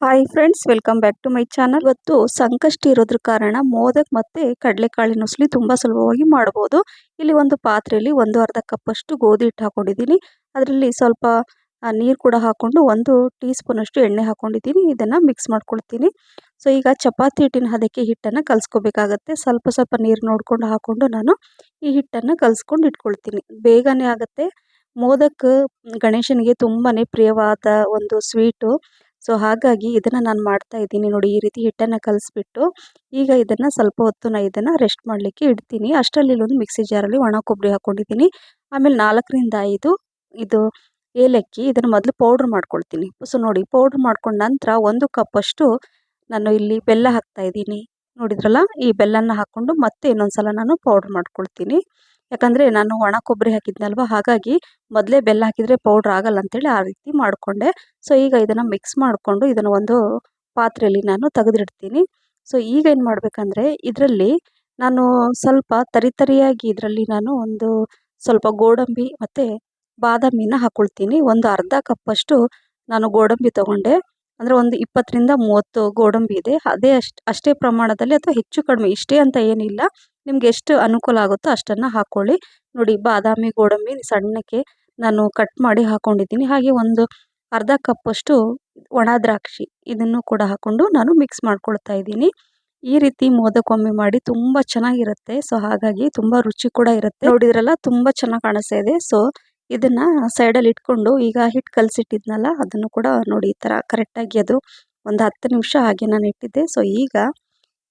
Hi friends welcome back to my channel ಇವತ್ತು ಸಂಕಷ್ಟ ಇರೋದ್ರ ಕಾರಣ ಮೋದಕ್ ಮತ್ತೆ ಕಡಲೆಕಾಳಿನ ಉಸ್ಲಿ ತುಂಬಾ ಸುಲಭವಾಗಿ ಮಾಡಬಹುದು ಇಲ್ಲಿ ಒಂದು ಪಾತ್ರೆಯಲ್ಲಿ ಒಂದು ಅರ್ಧ ಕಪ್ ಅಷ್ಟು ಗೋಧಿ ಹಿಟ್ಟು ಹಾಕೊಂಡಿದ್ದೀನಿ. ಅದರಲ್ಲಿ ಸ್ವಲ್ಪ ನೀರು ಕೂಡ ಹಾಕೊಂಡು ಒಂದು ಟೀ ಸ್ಪೂನ್ ಅಷ್ಟು ಎಣ್ಣೆ ಹಾಕೊಂಡಿದ್ದೀನಿ. ಇದನ್ನ ಮಿಕ್ಸ್ ಮಾಡ್ಕೊಳ್ತೀನಿ. ಸೊ ಈಗ ಚಪಾತಿ ಹಿಟ್ಟಿನ ಹದಕ್ಕೆ ಹಿಟ್ಟನ್ನು ಕಲ್ಸ್ಕೋಬೇಕಾಗತ್ತೆ. ಸ್ವಲ್ಪ ಸ್ವಲ್ಪ ನೀರು ನೋಡಿಕೊಂಡು ಹಾಕೊಂಡು ನಾನು ಈ ಹಿಟ್ಟನ್ನು ಕಲ್ಸ್ಕೊಂಡು ಇಟ್ಕೊಳ್ತೀನಿ. ಬೇಗನೆ ಆಗುತ್ತೆ. ಮೋದಕ್ ಗಣೇಶನಿಗೆ ತುಂಬಾನೇ ಪ್ರಿಯವಾದ ಒಂದು ಸ್ವೀಟು ಸೊ ಹಾಗಾಗಿ ಇದನ್ನು ನಾನು ಮಾಡ್ತಾ ಇದ್ದೀನಿ. ನೋಡಿ, ಈ ರೀತಿ ಹಿಟ್ಟನ್ನು ಕಲಸಿಬಿಟ್ಟು ಈಗ ಇದನ್ನು ಸ್ವಲ್ಪ ಹೊತ್ತು ನಾನು ಇದನ್ನು ರೆಸ್ಟ್ ಮಾಡಲಿಕ್ಕೆ ಇಡ್ತೀನಿ. ಅಷ್ಟರಲ್ಲಿ ಇಲ್ಲೊಂದು ಮಿಕ್ಸಿ ಜಾರಲ್ಲಿ ಒಣ ಕೊಬ್ಬರಿ ಹಾಕ್ಕೊಂಡಿದ್ದೀನಿ ಆಮೇಲೆ ನಾಲ್ಕರಿಂದ ಐದು ಇದು ಏಲಕ್ಕಿ, ಇದನ್ನು ಮೊದಲು ಪೌಡ್ರ್ ಮಾಡ್ಕೊಳ್ತೀನಿ. ಸೊ ನೋಡಿ ಪೌಡ್ರ್ ಮಾಡ್ಕೊಂಡ ನಂತರ ಒಂದು ಕಪ್ಪಷ್ಟು ನಾನು ಇಲ್ಲಿ ಬೆಲ್ಲ ಹಾಕ್ತಾ ಇದ್ದೀನಿ. ನೋಡಿದ್ರಲ್ಲ, ಈ ಬೆಲ್ಲನ ಹಾಕ್ಕೊಂಡು ಮತ್ತೆ ಇನ್ನೊಂದು ಸಲ ನಾನು ಪೌಡ್ರ್ ಮಾಡ್ಕೊಳ್ತೀನಿ. ಯಾಕಂದರೆ ನಾನು ಒಣ ಕೊಬ್ಬರಿ ಹಾಕಿದ್ನಲ್ವ, ಹಾಗಾಗಿ ಮೊದಲೇ ಬೆಲ್ಲ ಹಾಕಿದರೆ ಪೌಡ್ರ್ ಆಗಲ್ಲ ಅಂತೇಳಿ ಆ ರೀತಿ ಮಾಡಿಕೊಂಡೆ. ಸೊ ಈಗ ಇದನ್ನು ಮಿಕ್ಸ್ ಮಾಡಿಕೊಂಡು ಇದನ್ನು ಒಂದು ಪಾತ್ರೆಯಲ್ಲಿ ನಾನು ತೆಗೆದಿಡ್ತೀನಿ. ಸೊ ಈಗ ಏನು ಮಾಡಬೇಕಂದ್ರೆ ಇದರಲ್ಲಿ ನಾನು ಸ್ವಲ್ಪ ತರಿತರಿಯಾಗಿ ಇದರಲ್ಲಿ ನಾನು ಒಂದು ಸ್ವಲ್ಪ ಗೋಡಂಬಿ ಮತ್ತು ಬಾದಾಮಿನ ಹಾಕ್ಕೊಳ್ತೀನಿ ಒಂದು ಅರ್ಧ ಕಪ್ಪಷ್ಟು ನಾನು ಗೋಡಂಬಿ ತೊಗೊಂಡೆ. ಅಂದರೆ ಒಂದು ಇಪ್ಪತ್ತರಿಂದ ಮೂವತ್ತು ಗೋಡಂಬಿ ಇದೆ. ಅದೇ ಅಷ್ಟು, ಅಷ್ಟೇ ಪ್ರಮಾಣದಲ್ಲಿ ಅಥವಾ ಹೆಚ್ಚು ಕಡಿಮೆ, ಇಷ್ಟೇ ಅಂತ ಏನಿಲ್ಲ. ನಿಮ್ಗೆ ಎಷ್ಟು ಅನುಕೂಲ ಆಗುತ್ತೋ ಅಷ್ಟನ್ನು ಹಾಕ್ಕೊಳ್ಳಿ ನೋಡಿ, ಬಾದಾಮಿ, ಗೋಡಂಬಿ ಸಣ್ಣಕ್ಕೆ ನಾನು ಕಟ್ ಮಾಡಿ ಹಾಕ್ಕೊಂಡಿದ್ದೀನಿ ಹಾಗೆ ಒಂದು ಅರ್ಧ ಕಪ್ಪಷ್ಟು ಒಣ ದ್ರಾಕ್ಷಿ ಇದನ್ನು ಕೂಡ ಹಾಕ್ಕೊಂಡು ನಾನು ಮಿಕ್ಸ್ ಮಾಡ್ಕೊಳ್ತಾ ಇದ್ದೀನಿ. ಈ ರೀತಿ ಮೋದಕೊಮ್ಮೆ ಮಾಡಿ ತುಂಬ ಚೆನ್ನಾಗಿರುತ್ತೆ. ಸೊ ಹಾಗಾಗಿ ತುಂಬ ರುಚಿ ಕೂಡ ಇರುತ್ತೆ. ನೋಡಿದ್ರಲ್ಲ, ತುಂಬ ಚೆನ್ನಾಗಿ ಕಾಣಿಸ್ತಾ ಇದೆ. ಸೊ ಇದನ್ನು ಸೈಡಲ್ಲಿ ಇಟ್ಕೊಂಡು ಈಗ ಹಿಟ್ಟು ಕಲಸಿಟ್ಟಿದ್ನಲ್ಲ, ಅದನ್ನು ಕೂಡ ನೋಡಿ ಈ ಥರ ಕರೆಕ್ಟಾಗಿ ಅದು ಒಂದು ಹತ್ತು ನಿಮಿಷ ಹಾಗೆ ನಾನು ಇಟ್ಟಿದ್ದೆ. ಸೊ ಈಗ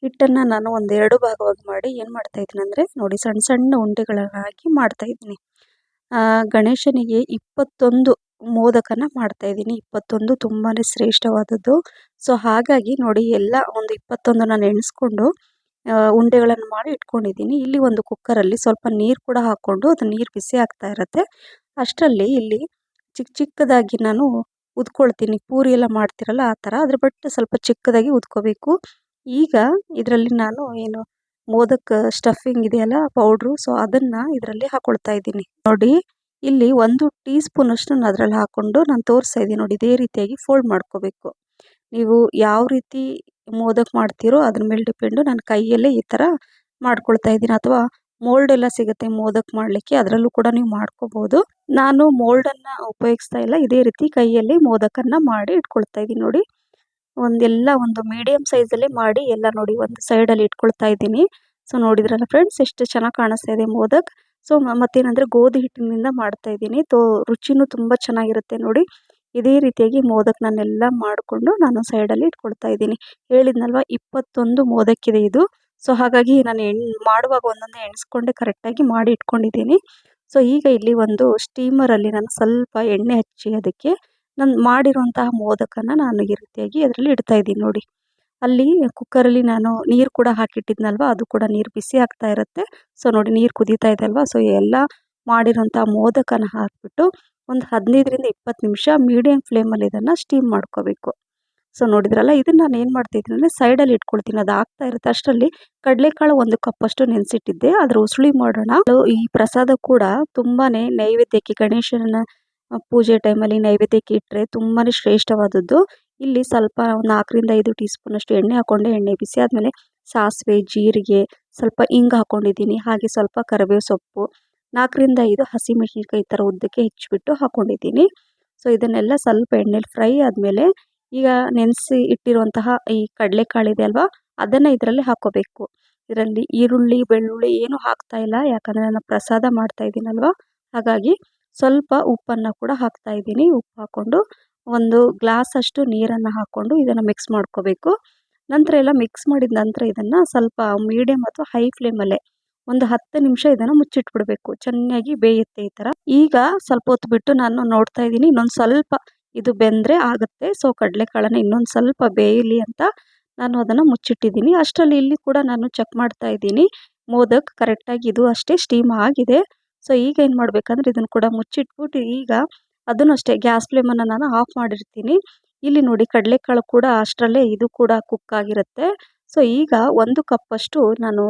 ಹಿಟ್ಟನ್ನು ನಾನು ಒಂದೆರಡು ಭಾಗವಾಗಿ ಮಾಡಿ ಏನು ಮಾಡ್ತಾ ಇದ್ದೀನಿ ಅಂದರೆ ನೋಡಿ ಸಣ್ಣ ಸಣ್ಣ ಉಂಡೆಗಳನ್ನಾಗಿ ಹಾಕಿ ಮಾಡ್ತಾ ಇದ್ದೀನಿ. ಗಣೇಶನಿಗೆ ಇಪ್ಪತ್ತೊಂದು ಮೋದಕನ ಮಾಡ್ತಾ ಇದ್ದೀನಿ. ಇಪ್ಪತ್ತೊಂದು ತುಂಬಾ ಶ್ರೇಷ್ಠವಾದದ್ದು. ಸೊ, ಹಾಗಾಗಿ ನೋಡಿ ಎಲ್ಲ ಒಂದು ಇಪ್ಪತ್ತೊಂದು ನಾನು ಎಣಿಸ್ಕೊಂಡು ಉಂಡೆಗಳನ್ನು ಮಾಡಿ ಇಟ್ಕೊಂಡಿದ್ದೀನಿ. ಇಲ್ಲಿ ಒಂದು ಕುಕ್ಕರಲ್ಲಿ ಸ್ವಲ್ಪ ನೀರು ಕೂಡ ಹಾಕ್ಕೊಂಡು ಅದು ನೀರು ಬಿಸಿ ಆಗ್ತಾ ಇರುತ್ತೆ. ಅಷ್ಟರಲ್ಲಿ ಇಲ್ಲಿ ಚಿಕ್ಕ ಚಿಕ್ಕದಾಗಿ ನಾನು ಉದ್ಕೊಳ್ತೀನಿ. ಪೂರಿ ಎಲ್ಲ ಮಾಡ್ತಿರಲ್ಲ ಆ ಥರ. ಅದ್ರ ಬಟ್ ಸ್ವಲ್ಪ ಚಿಕ್ಕದಾಗಿ ಉದ್ಕೋಬೇಕು. ಈಗ ಇದರಲ್ಲಿ ನಾನು ಏನು ಮೋದಕ್ ಸ್ಟಫಿಂಗ್ ಇದೆಯಲ್ಲ ಪೌಡ್ರು ಸೊ ಅದನ್ನ ಇದರಲ್ಲಿ ಹಾಕೊಳ್ತಾ ಇದ್ದೀನಿ. ನೋಡಿ, ಇಲ್ಲಿ ಒಂದು ಟೀ ಸ್ಪೂನ್ ಅಷ್ಟು ಅದರಲ್ಲಿ ಹಾಕೊಂಡು ನಾನು ತೋರಿಸ್ತಾ ಇದ್ದೀನಿ. ನೋಡಿ, ಇದೇ ರೀತಿಯಾಗಿ ಫೋಲ್ಡ್ ಮಾಡ್ಕೋಬೇಕು. ನೀವು ಯಾವ ರೀತಿ ಮೋದಕ್ ಮಾಡ್ತೀರೋ ಅದ್ರ ಮೇಲೆ ಡಿಪೆಂಡು ನಾನು ಕೈಯಲ್ಲೇ ಈ ಥರ ಮಾಡ್ಕೊಳ್ತಾ ಇದ್ದೀನಿ. ಅಥವಾ ಮೋಲ್ಡ್ ಎಲ್ಲ ಸಿಗುತ್ತೆ ಮೋದಕ್ ಮಾಡಲಿಕ್ಕೆ, ಅದರಲ್ಲೂ ಕೂಡ ನೀವು ಮಾಡ್ಕೋಬೋದು. ನಾನು ಮೋಲ್ಡನ್ನು ಉಪಯೋಗಿಸ್ತಾ ಇಲ್ಲ, ಇದೇ ರೀತಿ ಕೈಯಲ್ಲಿ ಮೋದಕನ್ನು ಮಾಡಿ ಇಟ್ಕೊಳ್ತಾ ಇದ್ದೀನಿ. ನೋಡಿ ಒಂದೆಲ್ಲ ಒಂದು ಮೀಡಿಯಮ್ ಸೈಜಲ್ಲೇ ಮಾಡಿ ಎಲ್ಲ ನೋಡಿ ಒಂದು ಸೈಡಲ್ಲಿ ಇಟ್ಕೊಳ್ತಾ ಇದ್ದೀನಿ. ಸೊ ನೋಡಿದ್ರಲ್ಲ ಫ್ರೆಂಡ್ಸ್ ಎಷ್ಟು ಚೆನ್ನಾಗಿ ಕಾಣಿಸ್ತಾ ಇದೆ ಮೋದಕ್. ಸೊ ಮತ್ತೇನಂದರೆ ಗೋಧಿ ಹಿಟ್ಟಿನಿಂದ ಮಾಡ್ತಾ ಇದ್ದೀನಿ. ತೋ, ರುಚಿನೂ ತುಂಬ ಚೆನ್ನಾಗಿರುತ್ತೆ ನೋಡಿ. ಇದೇ ರೀತಿಯಾಗಿ ಮೋದಕ್ ನಾನೆಲ್ಲ ಮಾಡಿಕೊಂಡು ನಾನು ಸೈಡಲ್ಲಿ ಇಟ್ಕೊಳ್ತಾ ಇದ್ದೀನಿ. ಹೇಳಿದ್ನಲ್ವ, ಇಪ್ಪತ್ತೊಂದು ಮೋದಕ್ಕಿದೆ ಇದು. ಸೊ ಹಾಗಾಗಿ ನಾನು ಎಣ್, ಮಾಡುವಾಗ ಒಂದೊಂದೇ ಎಣಿಸ್ಕೊಂಡೆ ಕರೆಕ್ಟಾಗಿ ಮಾಡಿ ಇಟ್ಕೊಂಡಿದ್ದೀನಿ. ಸೊ ಈಗ ಇಲ್ಲಿ ಒಂದು ಸ್ಟೀಮರಲ್ಲಿ ನಾನು ಸ್ವಲ್ಪ ಎಣ್ಣೆ ಹಚ್ಚಿ ಅದಕ್ಕೆ ನಾನು ಮಾಡಿರುವಂತಹ ಮೋದಕನ ನಾನು ಈ ರೀತಿಯಾಗಿ ಅದರಲ್ಲಿ ಇಡ್ತಾ ಇದ್ದೀನಿ ನೋಡಿ. ಅಲ್ಲಿ ಕುಕ್ಕರಲ್ಲಿ ನಾನು ನೀರು ಕೂಡ ಹಾಕಿಟ್ಟಿದ್ನಲ್ವ, ಅದು ಕೂಡ ನೀರು ಬಿಸಿ ಆಗ್ತಾ ಇರುತ್ತೆ. ಸೊ ನೋಡಿ ನೀರು ಕುದೀತಾ ಇದೆ ಅಲ್ವಾ? ಸೊ ಎಲ್ಲ ಮಾಡಿರೋಂಥ ಮೋದಕನ ಹಾಕಿಬಿಟ್ಟು ಒಂದು ಹದಿನೈದರಿಂದ ಇಪ್ಪತ್ತು ನಿಮಿಷ ಮೀಡಿಯಮ್ ಫ್ಲೇಮಲ್ಲಿ ಇದನ್ನು ಸ್ಟೀಮ್ ಮಾಡ್ಕೋಬೇಕು. ಸೊ ನೋಡಿದ್ರಲ್ಲ ಇದನ್ನು ನಾನು ಏನು ಮಾಡ್ತಿದ್ದೀನಿ ಅಂದರೆ ಸೈಡಲ್ಲಿ ಇಟ್ಕೊಳ್ತೀನಿ. ಅದು ಆಗ್ತಾ ಇರುತ್ತೆ. ಅಷ್ಟರಲ್ಲಿ ಕಡಲೆಕಾಳು ಒಂದು ಕಪ್ಪಷ್ಟು ನೆನೆಸಿಟ್ಟಿದ್ದೆ. ಅದ್ರ ಉಸುಳಿ ಮಾಡೋಣ. ಈ ಪ್ರಸಾದ ಕೂಡ ತುಂಬಾ ನೈವೇದ್ಯಕ್ಕೆ ಗಣೇಶನ ಪೂಜೆ ಟೈಮಲ್ಲಿ ನೈವೇದ್ಯಕ್ಕೆ ಇಟ್ಟರೆ ತುಂಬಾ ಶ್ರೇಷ್ಠವಾದದ್ದು. ಇಲ್ಲಿ ಸ್ವಲ್ಪ ನಾಲ್ಕರಿಂದ ಐದು ಟೀ ಸ್ಪೂನಷ್ಟು ಎಣ್ಣೆ ಹಾಕ್ಕೊಂಡೆ ಎಣ್ಣೆ ಬಿಸಿ ಆದಮೇಲೆ ಸಾಸಿವೆ, ಜೀರಿಗೆ ಸ್ವಲ್ಪ ಇಂಗು ಹಾಕ್ಕೊಂಡಿದ್ದೀನಿ ಹಾಗೆ ಸ್ವಲ್ಪ ಕರಿಬೇವು ಸೊಪ್ಪು, ನಾಲ್ಕರಿಂದ ಐದು ಹಸಿಮೆಣಸಿನ್ಕಾಯಿ ಈ ಥರ ಉದ್ದಕ್ಕೆ ಹೆಚ್ಚಿಬಿಟ್ಟು ಹಾಕ್ಕೊಂಡಿದ್ದೀನಿ ಸೊ ಇದನ್ನೆಲ್ಲ ಸ್ವಲ್ಪ ಎಣ್ಣೆಲಿ ಫ್ರೈ ಆದಮೇಲೆ ಈಗ ನೆನೆಸಿ ಇಟ್ಟಿರುವಂತಹ ಈ ಕಡಲೆಕಾಳು ಇದೆ ಅಲ್ವಾ, ಅದನ್ನು ಇದರಲ್ಲಿ ಹಾಕ್ಕೋಬೇಕು ಇದರಲ್ಲಿ ಈರುಳ್ಳಿ, ಬೆಳ್ಳುಳ್ಳಿ ಏನೂ ಹಾಕ್ತಾ ಇಲ್ಲ. ಯಾಕಂದರೆ ನಾನು ಪ್ರಸಾದ ಮಾಡ್ತಾ ಇದ್ದೀನಲ್ವ? ಹಾಗಾಗಿ ಸ್ವಲ್ಪ ಉಪ್ಪನ್ನು ಕೂಡ ಹಾಕ್ತಾ ಇದ್ದೀನಿ. ಉಪ್ಪು ಹಾಕ್ಕೊಂಡು ಒಂದು ಗ್ಲಾಸ್ ಅಷ್ಟು ನೀರನ್ನು ಹಾಕ್ಕೊಂಡು ಇದನ್ನು ಮಿಕ್ಸ್ ಮಾಡ್ಕೋಬೇಕು. ನಂತರ ಎಲ್ಲ ಮಿಕ್ಸ್ ಮಾಡಿದ ನಂತರ ಇದನ್ನು ಸ್ವಲ್ಪ ಮೀಡಿಯಮ್ ಅಥವಾ ಹೈ ಫ್ಲೇಮಲ್ಲೇ ಒಂದು ಹತ್ತು ನಿಮಿಷ ಇದನ್ನು ಮುಚ್ಚಿಟ್ಬಿಡಬೇಕು. ಚೆನ್ನಾಗಿ ಬೇಯುತ್ತೆ ಈ ಥರ ಈಗ ಸ್ವಲ್ಪ ಹೊತ್ತು ಬಿಟ್ಟು ನಾನು ನೋಡ್ತಾ ಇದ್ದೀನಿ, ಇನ್ನೊಂದು ಸ್ವಲ್ಪ ಇದು ಬೆಂದರೆ ಆಗುತ್ತೆ. ಸೊ ಕಡಲೆಕಾಳನ್ನು ಇನ್ನೊಂದು ಸ್ವಲ್ಪ ಬೇಯಲಿ ಅಂತ ನಾನು ಅದನ್ನು ಮುಚ್ಚಿಟ್ಟಿದ್ದೀನಿ. ಅಷ್ಟರಲ್ಲಿ ಇಲ್ಲಿ ಕೂಡ ನಾನು ಚೆಕ್ ಮಾಡ್ತಾ ಇದ್ದೀನಿ. ಮೋದಕ್ ಕರೆಕ್ಟಾಗಿ ಇದು ಅಷ್ಟೇ ಸ್ಟೀಮ್ ಆಗಿದೆ. ಸೊ ಈಗ ಏನು ಮಾಡಬೇಕಂದ್ರೆ ಇದನ್ನು ಕೂಡ ಮುಚ್ಚಿಟ್ಬಿಟ್ಟು ಈಗ ಅದನ್ನು ಅಷ್ಟೇ, ಗ್ಯಾಸ್ ಫ್ಲೇಮನ್ನು ನಾನು ಆಫ್ ಮಾಡಿರ್ತೀನಿ. ಇಲ್ಲಿ ನೋಡಿ ಕಡಲೆಕಾಳು ಕೂಡ ಅಷ್ಟರಲ್ಲೇ ಇದು ಕೂಡ ಕುಕ್ ಆಗಿರುತ್ತೆ. ಸೊ ಈಗ ಒಂದು ಕಪ್ಪಷ್ಟು ನಾನು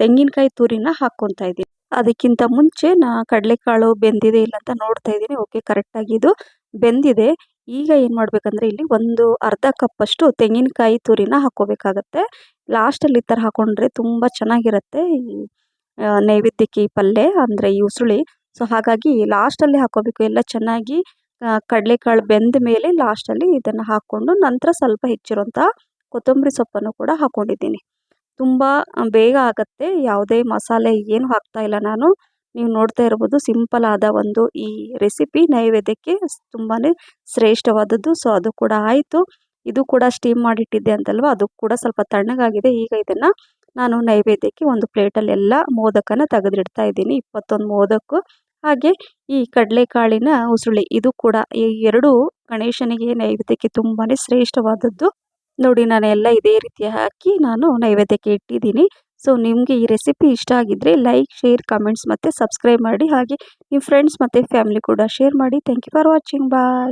ತೆಂಗಿನಕಾಯಿ ತುರಿನ ಹಾಕ್ಕೊತಾ ಇದ್ದೀನಿ. ಅದಕ್ಕಿಂತ ಮುಂಚೆ ನಾ ಕಡಲೆಕಾಳು ಬೆಂದಿದೆ ಇಲ್ಲ ಅಂತ ನೋಡ್ತಾ ಇದ್ದೀನಿ. ಓಕೆ ಕರೆಕ್ಟಾಗಿ ಇದು ಬೆಂದಿದೆ. ಈಗ ಏನು ಮಾಡಬೇಕಂದ್ರೆ ಇಲ್ಲಿ ಒಂದು ಅರ್ಧ ಕಪ್ಪಷ್ಟು ತೆಂಗಿನಕಾಯಿ ತುರಿನ ಹಾಕ್ಕೋಬೇಕಾಗತ್ತೆ. ಲಾಸ್ಟಲ್ಲಿ ಈ ಥರ ಹಾಕ್ಕೊಂಡ್ರೆ ತುಂಬ ಚೆನ್ನಾಗಿರುತ್ತೆ. ನೈವೇದ್ಯಕ್ಕೆ ಈ ಪಲ್ಯ ಅಂದರೆ ಈ ಉಸುಳಿ. ಸೊ ಹಾಗಾಗಿ ಲಾಸ್ಟಲ್ಲಿ ಹಾಕ್ಕೋಬೇಕು ಎಲ್ಲ ಚೆನ್ನಾಗಿ ಕಡಲೆಕಾಳು ಬೆಂದ ಮೇಲೆ ಲಾಸ್ಟಲ್ಲಿ ಇದನ್ನು ಹಾಕ್ಕೊಂಡು ನಂತರ ಸ್ವಲ್ಪ ಹೆಚ್ಚಿರುವಂಥ ಕೊತ್ತಂಬರಿ ಸೊಪ್ಪನ್ನು ಕೂಡ ಹಾಕ್ಕೊಂಡಿದ್ದೀನಿ ತುಂಬ ಬೇಗ ಆಗುತ್ತೆ. ಯಾವುದೇ ಮಸಾಲೆ ಏನು ಹಾಕ್ತಾ ಇಲ್ಲ ನಾನು. ನೀವು ನೋಡ್ತಾ ಇರ್ಬೋದು ಸಿಂಪಲ್ ಆದ ಒಂದು ಈ ರೆಸಿಪಿ ನೈವೇದ್ಯಕ್ಕೆ ತುಂಬಾ ಶ್ರೇಷ್ಠವಾದದ್ದು. ಸೊ ಅದು ಕೂಡ ಆಯಿತು. ಇದು ಕೂಡ ಸ್ಟೀಮ್ ಮಾಡಿಟ್ಟಿದ್ದೆ ಅಂತಲ್ವ? ಅದು ಕೂಡ ಸ್ವಲ್ಪ ತಣ್ಣಗಾಗಿದೆ. ಈಗ ಇದನ್ನು ನಾನು ನೈವೇದ್ಯಕ್ಕೆ ಒಂದು ಪ್ಲೇಟಲ್ಲಿ ಎಲ್ಲ ಮೋದಕನ ತೆಗೆದಿಡ್ತಾ ಇದ್ದೀನಿ. ಇಪ್ಪತ್ತೊಂದು ಮೋದಕು, ಹಾಗೆ ಈ ಕಡಲೆಕಾಳಿನ ಉಸುಳಿ, ಇದು ಕೂಡ ಈ ಎರಡು ಗಣೇಶನಿಗೆ ನೈವೇದ್ಯಕ್ಕೆ ತುಂಬಾ ಶ್ರೇಷ್ಠವಾದದ್ದು. ನೋಡಿ ನಾನು ಎಲ್ಲ ಇದೇ ರೀತಿ ಹಾಕಿ ನಾನು ನೈವೇದ್ಯಕ್ಕೆ ಇಟ್ಟಿದ್ದೀನಿ. ಸೊ, ನಿಮಗೆ ಈ ರೆಸಿಪಿ ಇಷ್ಟ ಆಗಿದ್ದರೆ ಲೈಕ್, ಶೇರ್, ಕಮೆಂಟ್ಸ್ ಮತ್ತು ಸಬ್ಸ್ಕ್ರೈಬ್ ಮಾಡಿ, ಹಾಗೆ ನಿಮ್ಮ ಫ್ರೆಂಡ್ಸ್ ಮತ್ತು ಫ್ಯಾಮಿಲಿ ಕೂಡ ಶೇರ್ ಮಾಡಿ. Thank you for watching. Bye.